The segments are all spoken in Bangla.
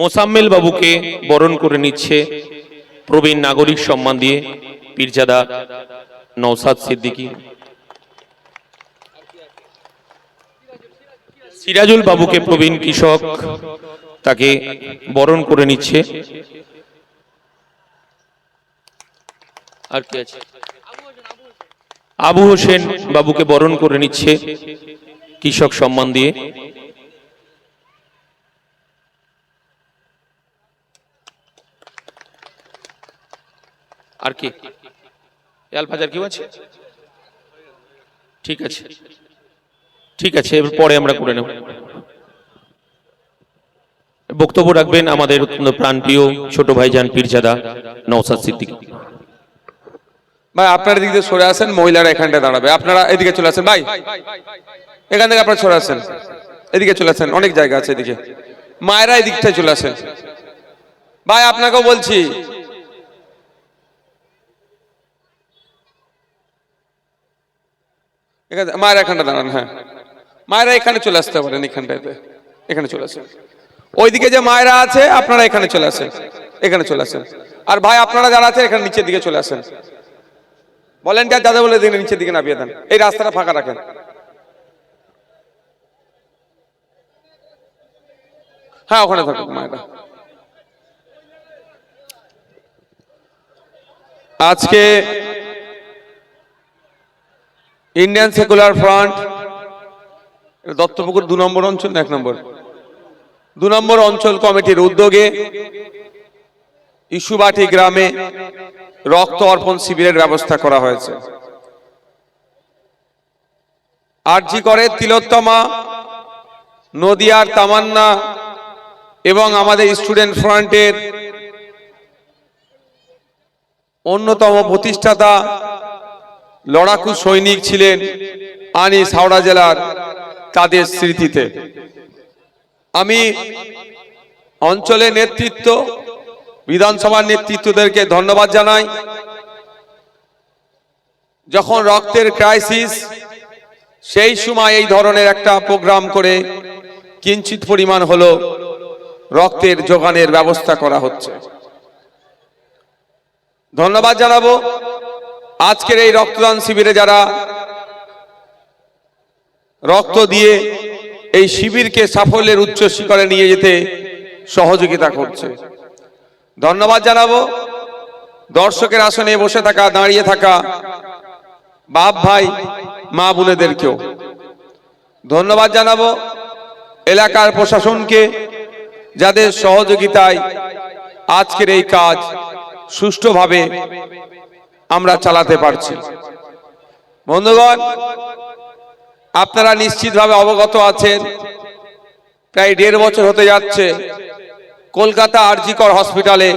মোসাম্মেল বাবুকে বরণ করে নিচ্ছে প্রবীণ নাগরিক সম্মান দিয়ে পীরজাদা নৌসাদ সিদ্দিকী। সিরাজুল বাবুকে প্রবীণ কৃষক তাকে বরণ করে নিচ্ছে। আর কি আছে? আবু হোসেন বাবুকে বরণ করে নিচ্ছে কৃষক সম্মান দিয়ে। আর কি? আলফাজার কেউ আছে? ঠিক আছে। ঠিক আছে, এবার পরে আমরা করে নেব। বক্তব্য রাখবেন আমাদের অত্যন্ত প্রাণপ্রিয় ছোট ভাই ভাইজান পীরজাদা নৌসাদ সিদ্দিকী। ভাই, আপনার দিক দিয়ে সরে আসেন, মহিলারা এখানটা দাঁড়াবে। আপনারা এদিকে চলে আসেন। ভাই, এখান থেকে আপনারা সরে আসেন। এদিকে চলে আসেন, অনেক জায়গা আছে এদিকে। মায়েরা এই দিকটায় চলে আসেন। ভাই, আপনাকেও বলছি এখানে মায়েরা এখানটা দাঁড়ান হ্যাঁ। মায়েরা এখানে চলে আসতে পারেন এখানটাতে এখানে চলে আসেন। ওইদিকে যে মায়েরা আছে, আপনারা এখানে চলে আসেন, এখানে চলে আসেন। আর ভাই, আপনারা যারা আছে এখানে নিচের দিকে চলে আসেন। ভলেন্টিয়ার দাদা বলে দিন নিচের দিকে নামিয়ে দেন। এই রাস্তাটা ফাঁকা রাখেন। হ্যাঁ ওখানে থাকুক মায়েরা। আজকে ইন্ডিয়ান সেকুলার ফ্রন্ট দত্তপুকুর দু নম্বর অঞ্চল এক নম্বর? দু নম্বর অঞ্চল কমিটির উদ্যোগে ইস্যুবাটি গ্রামে রক্ত অর্পণ শিবিরের ব্যবস্থা করা হয়েছে। আরজি করে তিলোত্তমা, নদিয়ার তামান্না এবং আমাদের স্টুডেন্ট ফ্রন্টের অন্যতম প্রতিষ্ঠাতা লড়াকু সৈনিক ছিলেন আনিস হাওড়া জেলার তাদের স্মৃতিতে। আমি অঞ্চলের নেতৃত্ব, বিধানসভার নেতৃত্বদেরকে ধন্যবাদ জানাই। যখন রক্তের ক্রাইসিস সেই সময় এই ধরনের একটা প্রোগ্রাম করে কিঞ্চিত পরিমাণ হলো রক্তের যোগানের ব্যবস্থা করা হচ্ছে। ধন্যবাদ জানাব। আজকের এই রক্তদান শিবিরে যারা রক্ত দিয়ে এই শিবিরকে সাফল্যের উচ্চ শিখরে নিয়ে যেতে সহযোগিতা করছে। ধন্যবাদ জানাব। দর্শকের আসনে বসে থাকা, দাঁড়িয়ে থাকা বাপ ভাই, মা বোনেদেরকেও। ধন্যবাদ জানাব এলাকার প্রশাসনকে যাদের সহযোগিতায় আজকের এই কাজ সুষ্ঠুভাবে আমরা চালাতে পারছি। বন্ধুগণ, আপনারা নিশ্চিতভাবে অবগত আছেন, প্রায় দেড় বছর হতে যাচ্ছে কলকাতা আরজিকর হসপিটালে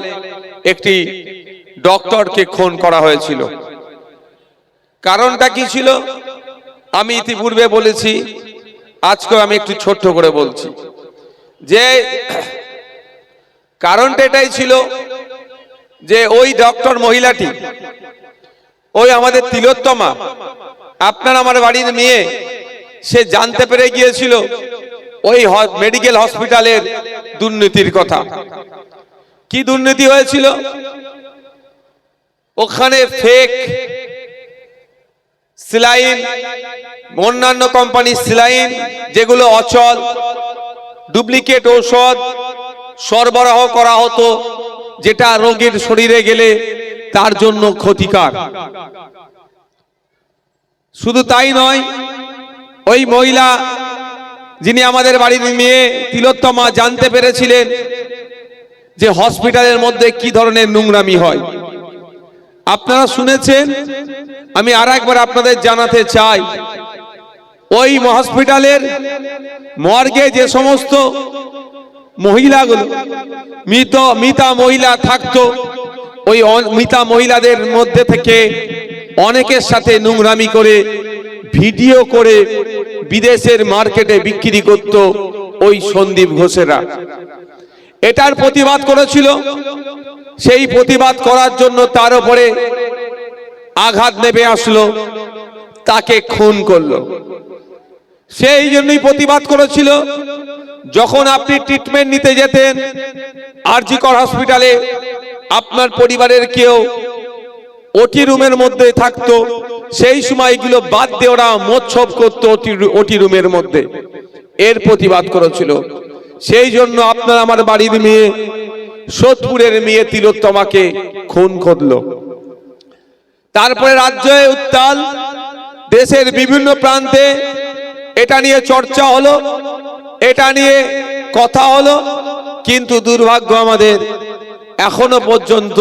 একটি ডক্টরকে খুন করা হয়েছিল। কারণটা কি ছিল? আমি ইতিপূর্বে বলেছি, আজকেও আমি একটু ছোট্ট করে বলছি। যে কারণটা এটাই ছিল যে ওই ডক্টর মহিলাটি ওই আমাদের তিলোত্তমা, আপনার আমার বাড়ির মেয়ে, সে জানতে পেরে গিয়েছিল ওই মেডিকেল হসপিটালের দুর্নীতির কথা। কি দুর্নীতি হয়েছিল? ওখানে ফেক সিলাইন অন্যান্য কোম্পানির সিলাইন যেগুলো অচল ডুপ্লিকেট ঔষধ সরবরাহ করা হতো, যেটা রোগীর শরীরে গেলে তার জন্য ক্ষতিকার। শুধু তাই নয়, ওই মহিলা যিনি আমাদের বাড়ির মেয়ে তিলোত্তমা জানতে পেরেছিলেন যে হসপিটালের মধ্যে কি ধরনের নোংরামি হয়। আপনারা শুনেছেন? আমি আর একবার আপনাদের জানাতে চাই, ওই হসপিটালের মর্গে যে সমস্ত মহিলাগুলো, মৃত, মিতা মহিলা থাকতো ওই মিতা মহিলাদের মধ্যে থেকে অনেকের সাথে নোংরামি করে, ভিডিও করে বিদেশের মার্কেটে বিক্রি করত ওই সন্দীপ ঘোষেরা। এটার প্রতিবাদ করেছিল। সেই প্রতিবাদ করার জন্য তার উপরে আঘাত নেমে আসলো। তাকে খুন করল। সেই জন্যই প্রতিবাদ করেছিল, যখন আপনি ট্রিটমেন্ট নিতে যেতেন, আরজিকর হসপিটালে আপনার পরিবারের কেউ ওটি রুমের মধ্যে থাকতো, সেই সময়গুলো বাদ দিয়ে ওরা মোচ্ছব করতো ওটি রুমের মধ্যে। এর প্রতিবাদ করেছিল। সেই জন্য আপনার আমার বাড়ির মেয়ে, সোদপুরের মেয়ে তিলোত্তমাকে খুন করল। তারপরে রাজ্যে উত্তাল, দেশের বিভিন্ন প্রান্তে এটা নিয়ে চর্চা হলো, এটা নিয়ে কথা হলো, কিন্তু দুর্ভাগ্য আমাদের এখনও পর্যন্ত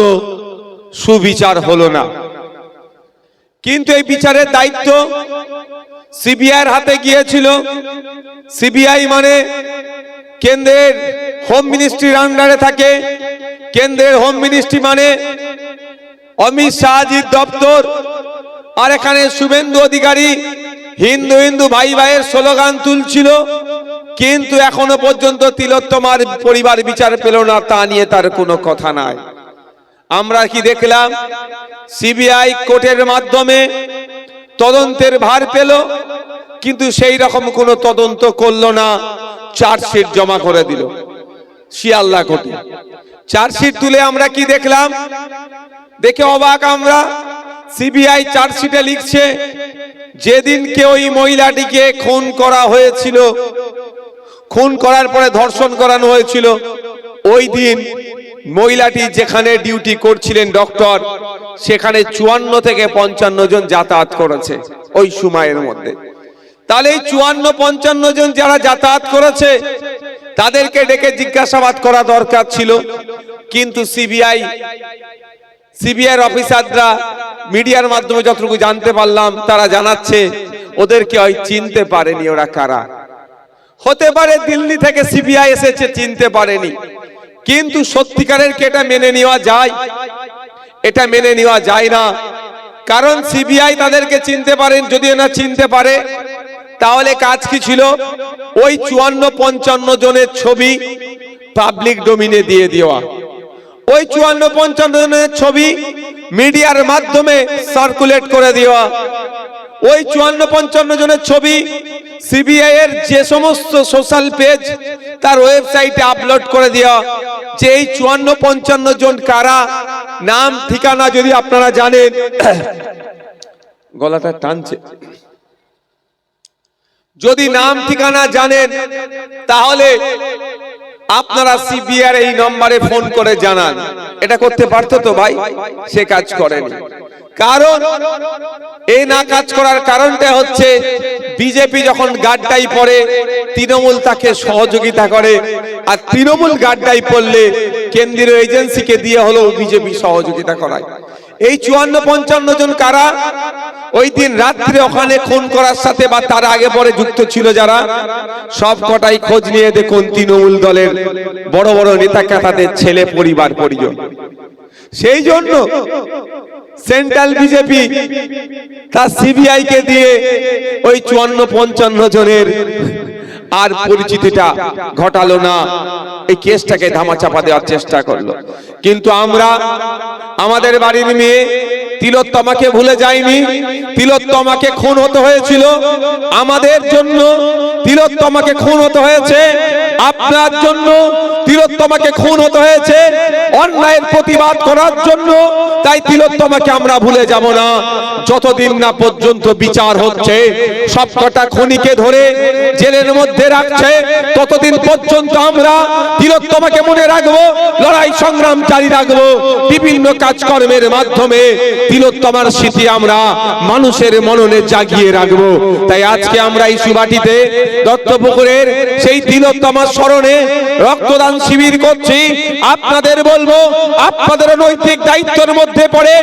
সুবিচার হলো না। কিন্তু এই বিচারের দায়িত্ব সিবিআইয়ের হাতে গিয়েছিল। সিবিআই মানে কেন্দ্রের হোম মিনিস্ট্রির আন্ডারে থাকে। কেন্দ্রের হোম মিনিস্ট্রি মানে অমিত শাহজির দপ্তর। আর এখানে শুভেন্দু অধিকারী হিন্দু হিন্দু ভাই ভাইয়ের স্লোগান তুলছিল। কিন্তু এখনও পর্যন্ত তিলোত্তমার পরিবার বিচার পেল না, তা নিয়ে তার কোনো কথা নাই। আমরা কি দেখলাম? সিবিআই কোর্টের মাধ্যমে তদন্তের ভার পেল, কিন্তু সেই রকম কোনো তদন্ত করল না, চার্জশিট জমা করে দিল। শিয়াল্লা কোর্টে। চার্জশিট তুলে আমরা কি দেখলাম? দেখে অবাক আমরা। সিবিআই চার্জশিটে লিখছে, যেদিন যেদিনকে ওই মহিলাটিকে খুন করা হয়েছিল খুন করার পরে ধর্ষণ করানো হয়েছিল। ওই দিন মহিলাটি যেখানে ডিউটি করছিলেন ডক্টর, সেখানে চুয়ান্ন থেকে পঞ্চান্ন জন যাতায়াত করেছে ওই সময়ের মধ্যে। তাহলে এই চুয়ান্ন, পঞ্চান্ন জন যারা যাতায়াত করেছে, তাদেরকে ডেকে জিজ্ঞাসাবাদ করা দরকার ছিল। কিন্তু সিবিআই সিবিআই অফিসাররা মিডিয়ার মাধ্যমে যতটুকু জানতে পারলাম, তারা জানাচ্ছে ওদেরকে ওই চিনতে পারেনি ওরা কারা। হতে পারে দিল্লি থেকে সিবিআই এসেছে, চিনতে পারেনি। কিন্তু সত্যিকারের কি এটা মেনে নেওয়া যায়? এটা মেনে নেওয়া যায় না। কারণ সিবিআই তাদেরকে চিনতে পারেন, যদি না চিনতে পারে, তাহলে কাজ কি ছিল? ওই চুয়ান্ন পঞ্চান্ন জনের ছবি পাবলিক ডোমিনে দিয়ে দেওয়া। ওই চুয়ান্ন পঞ্চান্ন জনের ছবি মিডিয়ার মাধ্যমে সার্কুলেট করে দেওয়া। ওই চুয়ান্ন পঞ্চান্ন জনের ছবি সিবিআই এর যে সমস্ত সোশ্যাল পেজ তার ওয়েবসাইটে আপলোড করে দেওয়া যে এই চুয়ান্ন পঞ্চান্ন জন কারা, নাম, ঠিকানা যদি আপনারা জানেন, গলাটা টানছে। যদি নাম, ঠিকানা জানেন, তাহলে আপনারা সিবিআর এই নম্বরে ফোন করে জানান। এটা করতে পারতো তো ভাই? সে কাজ করেনি। কারণ এই না কাজ করার কারণটা হচ্ছে বিজেপি যখন গাড্ডাই পড়ে, তৃণমূল তাকে সহযোগিতা করে। আর তৃণমূল গাড্ডাই পড়লে কেন্দ্রীয় এজেন্সিকে দিয়ে হলো বিজেপি সহযোগিতা করায়। এই চুয়ান্ন পঞ্চান্ন জন কারা? ওই দিন রাত্রে ওখানে খুন করার সাথে বা তার আগে পরে যুক্ত ছিল যারা, সব কটাই খোঁজ নিয়ে দেখুন তৃণমূল দলের বড় বড় নেতা তাদের ছেলে, পরিবার, পরিজন। সেই জন্য সেন্ট্রাল বিজেপি তার সিবিআই কে দিয়ে ওই চুয়ান্ন পঞ্চান্ন জনের আর পরিচিতিটা ঘটালো না। এই কেসটাকে ধামাচাপা দেওয়ার চেষ্টা করল। কিন্তু আমরা, আমাদের বাড়ির মেয়ে তিলোত্তমাকে ভুলে যায়নি তিলোত্তমাকে খুন হতে হয়েছিল। আমাদের জন্য তিলোত্তমাকে খুন হতে হয়েছে। আপনার জন্য তিলোত্তমাকে খুন হতে হয়েছে। অন্যায়ের প্রতিবাদ করার জন্য। তাই তিলোত্তমাকে আমরা ভুলে যাব না। যতদিন না পর্যন্ত বিচার হচ্ছে, সবকটা খনিকে ধরে জেলের মধ্যে রাখছে, ততদিন পর্যন্ত আমরা তিলোত্তমাকে মনে রাখব, লড়াই সংগ্রাম জারি রাখব। বিভিন্ন কাজকর্মের মাধ্যমে তিলোত্তমার স্মৃতি আমরা মানুষের মননে জাগিয়ে রাখব। তাই আজকে আমরা এই সুবাটিতে দত্তপুকুরের সেই তিলোত্তমার স্মরণে রক্তদান শিবির করছি। আপনাদের বলব, আপনাদের নৈতিক দায়িত্বের মধ্যে পড়ে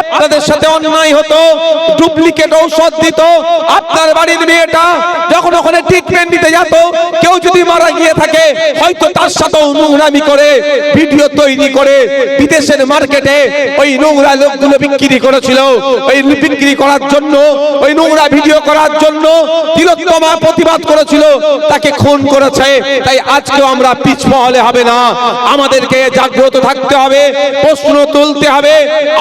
আপনাদের সাথে অন্যায় হতো, ডুপ্লিকেট ঔষধ দিত। আপনার বাড়ির মেয়েটা যখন ওখানে ট্রিটমেন্ট দিতে যেত, কেউ যদি মারা গিয়ে থাকে, হয়তো তার সাথেও নোংরামি করে, ভিডিও তৈরি করে বিদেশের মার্কেটে ওই নোংরা লোকগুলো বিক্রি করেছিল। ওই বিক্রি করার জন্য, ওই নোংরা ভিডিও করার জন্য তিলোত্তমা প্রতিবাদ করেছিল। তাকে খুন করেছে তাই আজকেও আমরা পিছপা হলে হবে না। আমাদেরকে জাগ্রত থাকতে হবে, প্রশ্ন তুলতে হবে,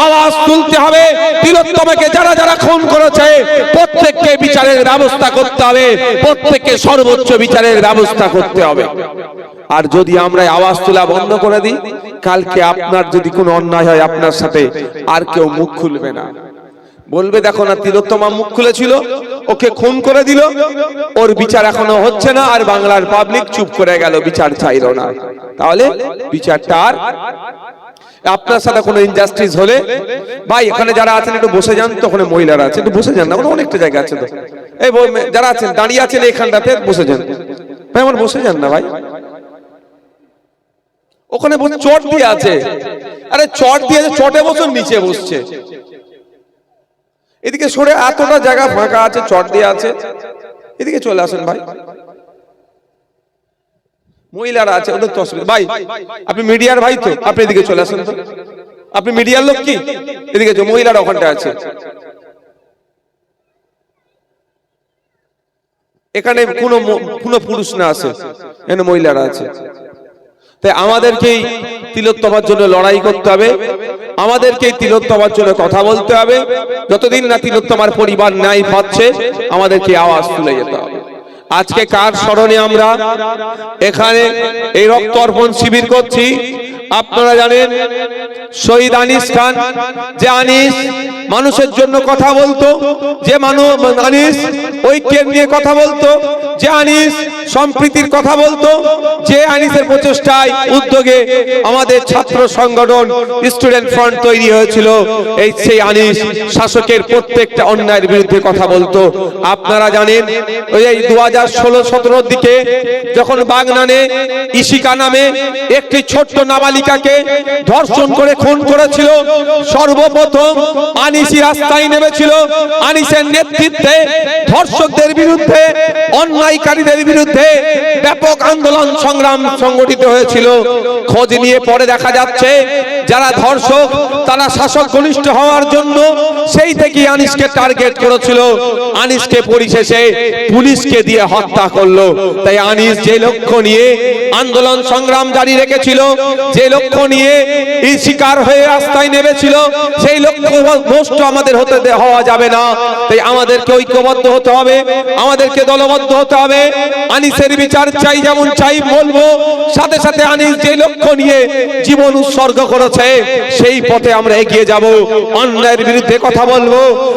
আওয়াজ তুলতে হবে। তিলোত্তমাকে যারা যারা খুন করেছে, প্রত্যেককে বিচারের ব্যবস্থা করতে হবে, প্রত্যেককে সর্বোচ্চ বিচারের ব্যবস্থা করতে হবে। আর যদি আমরা আওয়াজ তোলা বন্ধ করে দিই, কালকে আপনার যদি কোনো অন্যায় হয় আপনার সাথে, আর কেউ মুখ খুলবে না। বলবে, দেখো না, তিলোত্তমা মুখ খুলেছিল। ওকে খুন করে দিল। ওর বিচার এখনও হচ্ছে না আর বাংলার পাবলিক চুপ করে গেল, বিচার চাইলো না। তাহলে বিচারটা আর আপনার সাথে কোনো ইনজাস্টিস হলে, ভাই, এখানে যারা আছেন একটু বসে যান তো ওখানে মহিলারা আছে, একটু বসে যান না, ওখানে অনেকটা জায়গা আছে তো। এই যারা আছেন, দাঁড়িয়ে আছেন এখানটাতে বসে যান। ভাই, আমার বসে যান না, ভাই। ওখানে চট দিয়ে আছে। আরে চট দিয়ে চটে বসুন নিচে বসছে। এদিকে সরে এতটা জায়গা ফাঁকা আছে, চট দিয়ে আছে। এদিকে চলে আসুন ভাই। মহিলারা আছে, ওদের তো অসুবিধা ভাই, আপনি মিডিয়ার ভাই তো, আপনি এদিকে চলে আসেন তো। আপনি মিডিয়ার লোক কি? এদিকে মহিলারা ওখানটা আছে। এখানে কোনো কোনো পুরুষ না আছে, এখানে মহিলারা আছে। তাই আমাদেরকেই তিলোত্তমার জন্য লড়াই করতে হবে। আমাদেরকেই তিলোত্তমার জন্য কথা বলতে হবে। যতদিন না তিলোত্তমার পরিবার ন্যায় পাচ্ছে আমাদেরকে আওয়াজ তুলে যেতে হবে। আজকে কার স্মরণে আমরা এখানে এই রক্ত অর্পণ শিবির করছি? আপনারা জানেন, শহীদ আনিস খান, যে আনিস মানুষের জন্য কথা বলতো, যে মানুষ আনিস ঐক্যের নিয়ে কথা বলতো, যে আনিস সম্প্রীতির কথা বলতো, যে আনিসের প্রচেষ্টায়, উদ্যোগে আমাদের ছাত্র সংগঠন স্টুডেন্ট ফ্রন্ট তৈরি হয়েছিল। এই সেই আনিস শাসকের প্রত্যেকটা অন্যায়ের বিরুদ্ধে কথা বলতো। আপনারা জানেন, ওই দু হাজার ষোলো সতেরোর দিকে যখন বাগনানে ইশিকা নামে একটি ছোট্ট নাবালিকাকে ধর্ষণ করে খুন করেছিল, সর্বপ্রথম আনিসি রাস্তায় নেমেছিল। আনিসের নেতৃত্বে ধর্ষকদের বিরুদ্ধে, অন্যায়কারীদের বিরুদ্ধে ব্যাপক আন্দোলন সংগ্রাম সংগঠিত হয়েছিল। খোঁজ নিয়ে পরে দেখা যাচ্ছে যারা ধর্ষক, তারা শাসক ঘনিষ্ঠ হওয়ার জন্য সেই থেকে আনিসকে টার্গেট করেছিল। আনিসকে পরিশেষে পুলিশকে দিয়ে হত্যা করল। তাই আনিস যে লক্ষ্য নিয়ে আন্দোলন সংগ্রাম জারি রেখেছিল, যে লক্ষ্য নিয়ে এই শিকার হয়ে রাস্তায় নেমেছিল, সেই লক্ষ্য নষ্ট আমাদের হতে হওয়া যাবে না। তাই আমাদেরকে ঐক্যবদ্ধ হতে হবে, আমাদেরকে দলবদ্ধ হতে হবে। আনিসের বিচার চাই যেমন চাই বলব। সাথে সাথে আনিস যে লক্ষ্য নিয়ে জীবন উৎসর্গ করেছে সেই পথে আমরা এগিয়ে যাব। অন্যায়ের বিরুদ্ধে কথা বলব।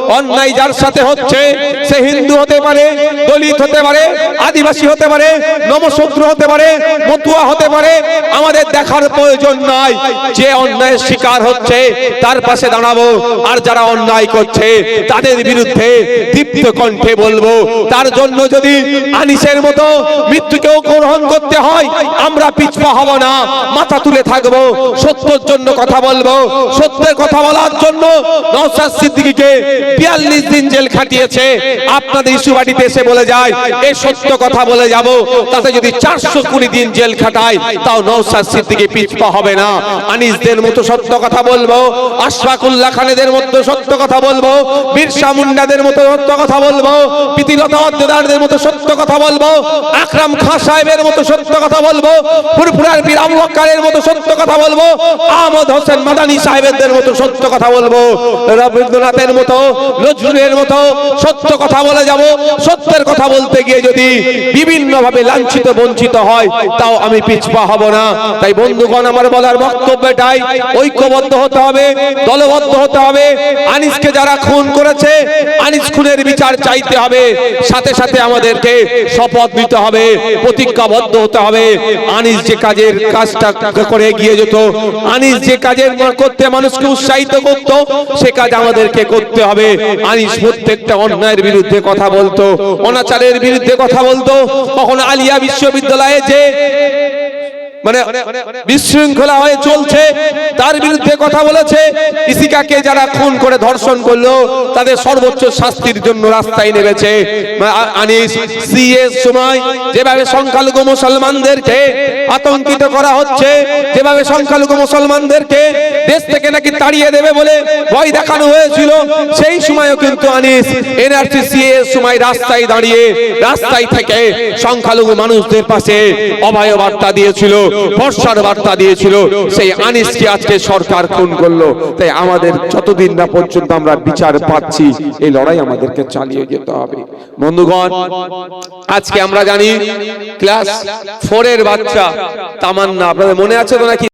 অন্যায় যার সাথে হচ্ছে, সে হিন্দু হতে পারে, দলিত হতে পারে, আদিবাসী হতে পারে নমশূদ্র হতে পারে, মতুয়া হতে পারে, আমাদের দেখার প্রয়োজন নাই। যে অন্যায়ের শিকার হচ্ছে, তার পাশে দাঁড়াবো। আর যারা অন্যায় করছে, তাদের বিরুদ্ধে দীপ্ত কণ্ঠে বলব। তার জন্য যদি আনিসের মতো মৃত্যুকেও গ্রহণ করতে হয়, আমরা পিছপা হব না, মাথা তুলে থাকব। সত্যের জন্য কথা বলব, সত্যের কথা বলার জন্য নওশাদ সিদ্দিকীকে বিয়াল্লিশ দিন জেল খাটিয়েছে। আপনাদের ইস্যু বাড়িতে এসে বলে যায় এই সত্য কথা বলে যাব, তাতে যদি চারশো কুড়ি দিন জেল খাটায়, তাও নওশাদ সিদ্দিকী পিছপা হবে না। আনিসদের মতো সত্য কথা বলব, আশফাকুল্লাহ খানেদের মতো সত্য কথা বলব, বিরসা মুন্ডাদের মতো সত্য কথা বলব, প্রীতিলতা অদ্দেদারদের মতো সত্য কথা বলব, আকরাম খান সাহেবের মতো সত্য কথা বলব, ফুরফুরার বীর আবু বক্করের মতো সত্য কথা বলব আহমদ হোসেন মাদানী সাহেবদের মতো সত্য কথা বলব, রবীন্দ্রনাথের মতো, নজরুলের মতো সত্য কথা বলে যাব। সত্যের কথা বলতে গিয়ে যদি বিভিন্ন ভাবে লাঞ্ছিত, বঞ্চিত হয়, তাও আমি পিছপা হব না। তাই বন্ধুগণ, আমার বলার বক্তব্য এটাই, ঐক্যবদ্ধ হতে হবে, দলবদ্ধ হতে হবে। আনিসকে যারা খুন করেছে, আনিস খুনের বিচার চাইতে হবে। সাথে সাথে আমাদেরকে শপথ নিতে হবে, প্রতিজ্ঞাবদ্ধ হতে হবে। আনিস যে কাজের কাজটা করে এগিয়ে যেত, আনিস যে কাজের করতে মানুষকে উৎসাহিত করত, সে কাজ আমাদেরকে করতে হবে। আনিস প্রত্যেকটা অন্যায়ের বিরুদ্ধে কথা বলতো, অনাচারের বিরুদ্ধে কথা বলতো। কখন আলিয়া বিশ্ববিদ্যালয়ে যে মানে বিশৃঙ্খলা হয়ে চলছে। তার বিরুদ্ধে কথা বলেছে। ইসিকাকে যারা খুন করে ধর্ষণ করল তাদের সর্বোচ্চ শাস্তির জন্য রাস্তায় নেমেছে। আনিস সিএস সময় যেভাবে সংখ্যালঘু মুসলমানদেরকে আতঙ্কিত করা হচ্ছে যেভাবে সংখ্যালঘু মুসলমানদেরকে দেশ থেকে নাকি তাড়িয়ে দেবে বলে ভয় দেখানো হয়েছিল সেই সময়ও কিন্তু আনিস এনআরসি এর সময় রাস্তায় দাঁড়িয়ে রাস্তায় থেকে সংখ্যালঘু মানুষদের পাশে অভয় বার্তা দিয়েছিল। ভরসার বার্তা দিয়েছিল, সেই আনিসকে আজকে সরকার খুন করল। তাই আমাদের যতদিন না পর্যন্ত আমরা বিচার পাচ্ছি, এই লড়াই আমাদেরকে চালিয়ে যেতে হবে। বন্ধুগণ, আজকে আমরা জানি, ক্লাস ফোরের বাচ্চা, তামান্না, আপনাদের মনে আছে তো নাকি?